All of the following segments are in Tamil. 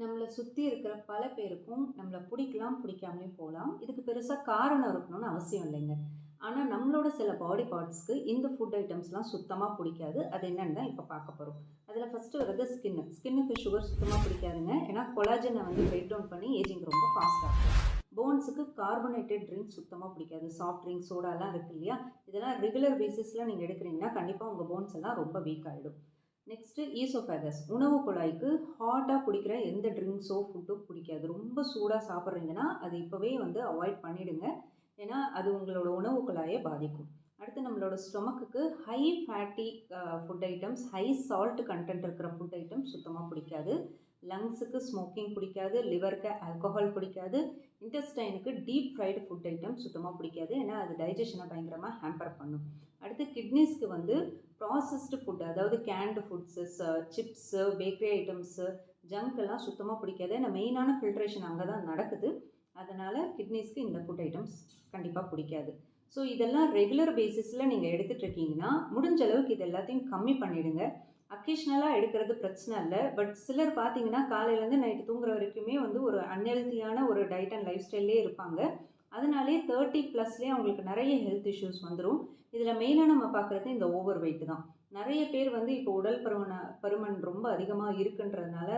நம்மளை சுற்றி இருக்கிற பல பேருக்கும் நம்மளை பிடிக்கலாம் பிடிக்காமலே போகலாம். இதுக்கு பெருசாக காரணம் இருக்கணும்னு அவசியம் இல்லைங்க. ஆனால் நம்மளோட சில பாடி பார்ட்ஸ்க்கு இந்த ஃபுட் ஐட்டம்ஸ்லாம் சுத்தமாக பிடிக்காது. அது என்னென்னு தான் இப்போ பார்க்க போகிறோம் அதில் ஃபஸ்ட்டு வர்றது ஸ்கின்னு ஸ்கின்னுக்கு சுகர் சுத்தமாக பிடிக்காதுங்க. ஏன்னா கொலாஜனை வந்து பிரேக் டவுன் பண்ணி ஏஜிங் ரொம்ப ஃபாஸ்ட்டாக இருக்கும் போன்ஸுக்கு கார்பனேட்டட் ட்ரிங்க்ஸ் சுத்தமாக பிடிக்காது. சாஃப்ட் ட்ரிங்க்ஸ் சோடாலாம் இருக்கு இல்லையா? இதெல்லாம் ரெகுலர் பேசிஸில் நீங்கள் எடுக்கிறீங்கன்னா கண்டிப்பாக உங்கள் போன்ஸ் எல்லாம் ரொம்ப வீக் ஆகிடும் நெக்ஸ்ட்டு ஈசோஃபேகஸ் உணவு குழாய்க்கு ஹாட்டாக குடிக்கிற எந்த ட்ரிங்க்ஸோ ஃபுட்டோ பிடிக்காது. ரொம்ப சூடாக சாப்பிட்றீங்கன்னா அது இப்போவே வந்து அவாய்ட் பண்ணிவிடுங்க ஏன்னா அது உங்களோட உணவு குழாயை பாதிக்கும். அடுத்து நம்மளோட ஸ்டொமக்குக்கு high fatty food items high salt content இருக்கிற ஃபுட் ஐட்டம்ஸ் சுத்தமாக பிடிக்காது. லங்ஸுக்கு ஸ்மோக்கிங் பிடிக்காது லிவருக்கு ஆல்கஹால் பிடிக்காது இன்டெஸ்டைனுக்கு டீப் ஃப்ரைடு ஃபுட் ஐட்டம் சுத்தமாக பிடிக்காது. ஏன்னா அது டைஜஷனை பயங்கரமாக ஹேம்பர் பண்ணும். அடுத்து கிட்னிஸ்க்கு வந்து ப்ராசஸ்டு ஃபுட் அதாவது canned foods chips bakery items junk எல்லாம் சுத்தமாக பிடிக்காது. ஏன்னா மெயினான ஃபில்ட்ரேஷன் அங்கே தான் நடக்குது. அதனால் கிட்னிஸ்க்கு இந்த ஃபுட் ஐட்டம்ஸ் கண்டிப்பாக பிடிக்காது. ஸோ இதெல்லாம் ரெகுலர் பேசிஸில் நீங்கள் எடுத்துகிட்டு இருக்கீங்கன்னா முடிஞ்ச அளவுக்கு இது எல்லாத்தையும் கம்மி பண்ணிவிடுங்க அக்கேஷ்னலாக எடுக்கிறது பிரச்சனை இல்லை. பட் சிலர் பார்த்தீங்கன்னா காலையிலேருந்து நைட்டு தூங்குற வரைக்குமே வந்து ஒரு அன்ஹெல்த்தியான ஒரு டயட் அண்ட் லைஃப் ஸ்டைல்லே இருப்பாங்க அதனாலே தேர்ட்டி ப்ளஸ்லேயே அவங்களுக்கு நிறைய ஹெல்த் இஷ்யூஸ் வந்துடும் இதில் மெயினாக நம்ம பார்க்குறது இந்த ஓவர் வெயிட் தான். நிறைய பேர் வந்து இப்போ உடல் பருமன பருமன் ரொம்ப அதிகமாக இருக்குன்றதுனால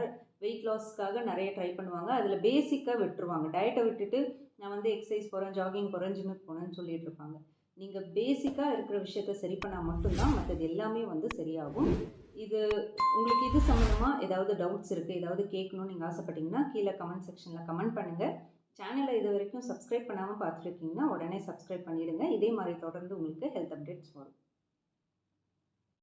வெயிட் லாஸ்க்காக நிறைய ட்ரை பண்ணுவாங்க. அதில் பேசிக்காக விட்டுருவாங்க. டயட்டை விட்டுட்டு நான் வந்து எக்ஸசைஸ் போகிறேன் ஜாகிங் போகிறேன் ஜிம்முக்கு போகிறேன்னு சொல்லிட்டு இருப்பாங்க. நீங்கள் பேசிக்காக இருக்கிற விஷயத்த சரி பண்ணால் மட்டும்தான் மற்றது எல்லாமே வந்து சரியாகும். இது உங்களுக்கு இது சம்மந்தமாக ஏதாவது டவுட்ஸ் இருக்குது ஏதாவது கேட்கணும்னு நீங்கள் ஆசைப்பட்டீங்கன்னா கீழே கமெண்ட் செக்ஷனில் கமெண்ட் பண்ணுங்கள் சேனலை இது வரைக்கும் சப்ஸ்கிரைப் பண்ணாமல் பார்த்துருக்கீங்கன்னா உடனே சப்ஸ்கிரைப் பண்ணிவிடுங்க இதே மாதிரி தொடர்ந்து உங்களுக்கு ஹெல்த் அப்டேட்ஸ் வரும்.